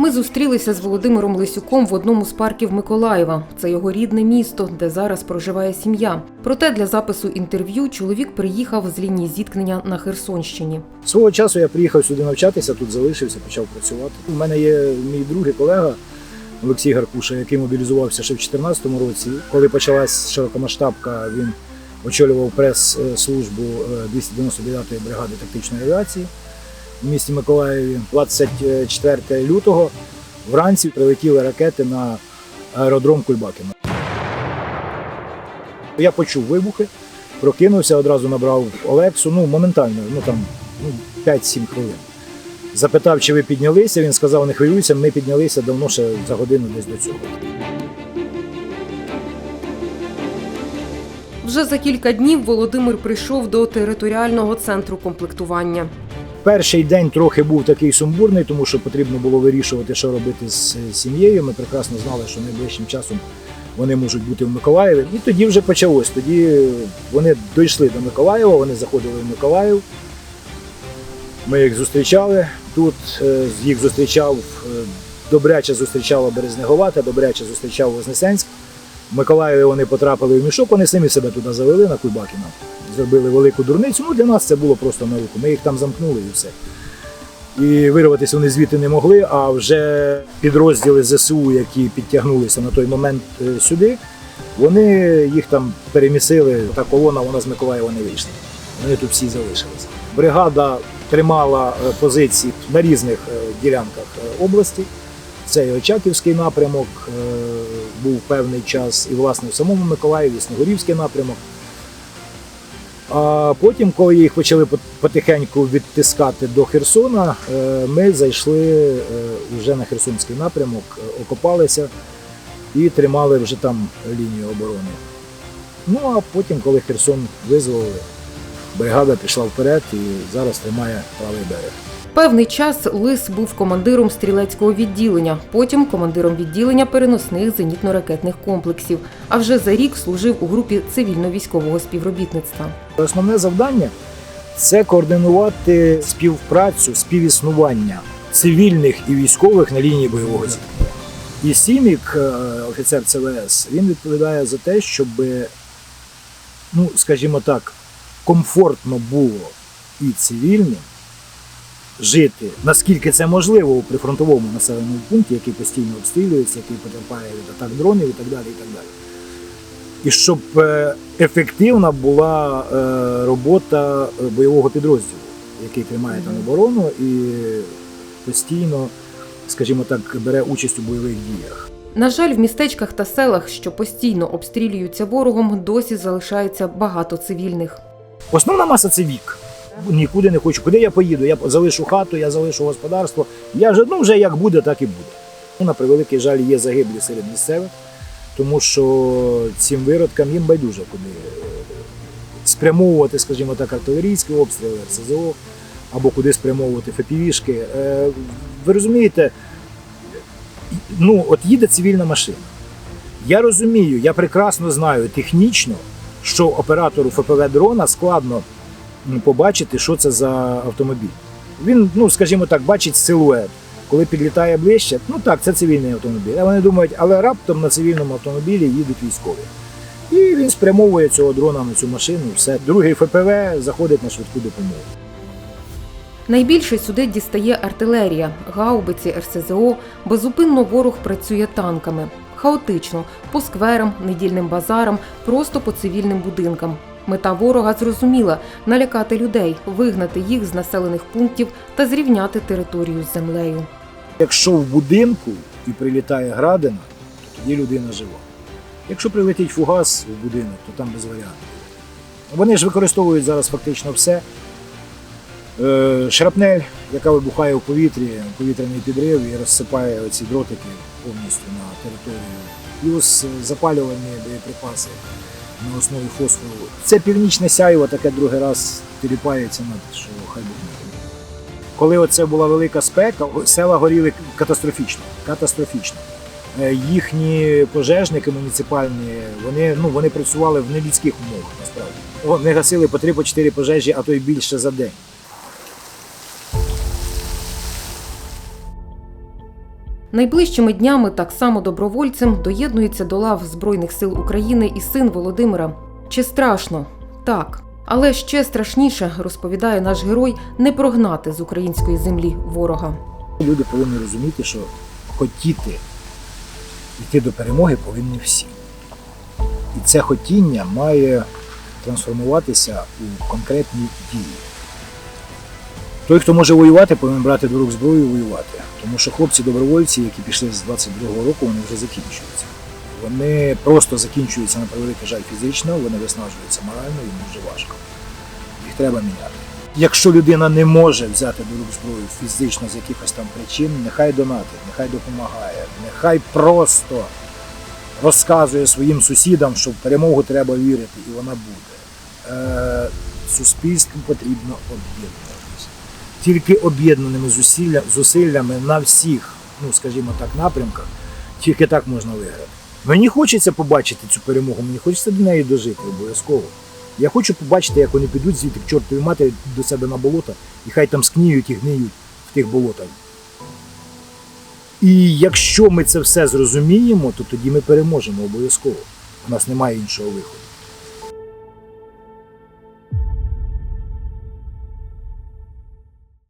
Ми зустрілися з Володимиром Лисюком в одному з парків Миколаєва. Це його рідне місто, де зараз проживає сім'я. Проте для запису інтерв'ю чоловік приїхав з лінії зіткнення на Херсонщині. Свого часу я приїхав сюди навчатися, тут залишився, почав працювати. У мене є мій друг і колега Олексій Гаркуша, який мобілізувався ще в 2014 році. Коли почалась широкомасштабка, він очолював прес-службу е, 299-ї бригади тактичної авіації в місті Миколаєві. 24 лютого вранці прилетіли ракети на аеродром Кульбакіна. Я почув вибухи, прокинувся, одразу набрав Олексу, ну моментально, ну там ну, 5-7 хвилин. Запитав, чи ви піднялися. Він сказав, не хвилюйся, ми піднялися давно ще за годину десь до цього. Вже за кілька днів Володимир прийшов до територіального центру комплектування. Перший день трохи був такий сумбурний, тому що потрібно було вирішувати, що робити з е, сім'єю. Ми прекрасно знали, що найближчим часом вони можуть бути в Миколаєві. І тоді вже почалось. Тоді вони дійшли до Миколаєва, вони заходили в Миколаїв. Ми їх зустрічали. Тут е, їх зустрічав е, добряче зустрічала Березнеговата, добряче зустрічав Вознесенськ. В Миколаєві вони потрапили в мішок, вони самі себе туди завели на Кульбакіна. Зробили велику дурницю. Ну, для нас це було просто на руку. Ми їх там замкнули і все. І вирватися вони звідти не могли, а вже підрозділи ЗСУ, які підтягнулися на той момент е, сюди, вони їх там перемісили. Та колона вона з Миколаєва не вийшла. Вони тут всі залишилися. Бригада тримала е, позиції на різних е, ділянках області. Це і Очаківський напрямок був певний час, і власне в самому Миколаєві, Снігурівський напрямок. А потім, коли їх почали потихеньку відтискати до Херсона, е, ми зайшли е, вже на Херсонський напрямок, е, окопалися і тримали вже там лінію оборони. Ну а потім, коли Херсон визволили, бригада пішла вперед і зараз тримає правий берег. Певний час Лис був командиром стрілецького відділення, потім командиром відділення переносних зенітно-ракетних комплексів. А вже за рік служив у групі цивільно-військового співробітництва. Основне завдання це координувати співпрацю, співіснування цивільних і військових на лінії бойового зіткнення. І Сімік, е, офіцер ЦВС, він відповідає за те, щоб, ну, скажімо так, комфортно було і цивільним жити, наскільки це можливо у прифронтовому населеному пункті, який постійно обстрілюється, який потерпає від атак дронів і так далі. І так далі і щоб е, ефективна була е, робота е, бойового підрозділу, який тримає там оборону і постійно, скажімо так, бере участь у бойових діях. На жаль, в містечках та селах, що постійно обстрілюються ворогом, досі залишається багато цивільних. Основна маса це вік. Нікуди не хочу. Куди я поїду? Я залишу хату, я залишу господарство. Я вже ну вже як буде, так і буде. Ну, на превеликий жаль, є загиблі серед місцевих, тому що цим виродкам їм байдуже куди е, спрямовувати, скажімо так, артилерійські обстріли, РСЗО, або куди спрямовувати ФПВ-шки. Е, Ви розумієте, ну от їде цивільна машина. Я розумію, я прекрасно знаю технічно, що оператору ФПВ дрона складно побачити, що це за автомобіль. Він, ну скажімо так, бачить силует. Коли підлітає ближче, ну так, це цивільний автомобіль. А вони думають, але раптом на цивільному автомобілі їдуть військові. І він спрямовує цього дрона на цю машину. Все. Другий ФПВ заходить на швидку допомогу. Найбільше сюди дістає артилерія, гаубиці, РСЗО. Безупинно ворог працює танками. Хаотично, по скверам, недільним базарам, просто по цивільним будинкам. Мета ворога зрозуміла налякати людей, вигнати їх з населених пунктів та зрівняти територію з землею. Якщо в будинку і прилітає градина, то тоді людина жива. Якщо прилетить фугас в будинок, то там без варіантів. Вони ж використовують зараз фактично все. Е, Шрапнель, яка вибухає в повітрі, повітряний підрив і розсипає оці дротики повністю на територію. Плюс запалювальні боєприпаси на основі фосфору. Це північне сяйво таке другий раз тиріпається над що. Коли оце була велика спека, села горіли катастрофічно. катастрофічно. Е, Їхні пожежники муніципальні, вони, ну, вони працювали в нелюдських умовах насправді. Вони гасили по 3-4 пожежі, а то й більше за день. Найближчими днями так само добровольцем доєднується до лав Збройних сил України і син Володимира. Чи страшно? Так. Але ще страшніше, розповідає наш герой, не прогнати з української землі ворога. Люди повинні розуміти, що хотіти йти до перемоги повинні всі. І це хотіння має трансформуватися у конкретні дії. Той, хто може воювати, повинен брати до рук зброю і воювати. Тому що хлопці-добровольці, які пішли з 22-го року, вони вже закінчуються. Вони просто закінчуються на превеликий жаль фізично, вони виснажуються морально, їм дуже важко. Їх треба міняти. Якщо людина не може взяти до рук зброю фізично з якихось там причин, нехай донатить, нехай допомагає, нехай просто розказує своїм сусідам, що в перемогу треба вірити, і вона буде. Е, суспільству потрібно об'єднуватися. Тільки об'єднаними зусилля, зусиллями на всіх, ну скажімо так, напрямках, тільки так можна виграти. Мені хочеться побачити цю перемогу, мені хочеться до неї дожити обов'язково. Я хочу побачити, як вони підуть звідти к чортовій матері до себе на болото, і хай там скніють і гниють в тих болотах. І якщо ми це все зрозуміємо, то тоді ми переможемо обов'язково. У нас немає іншого виходу.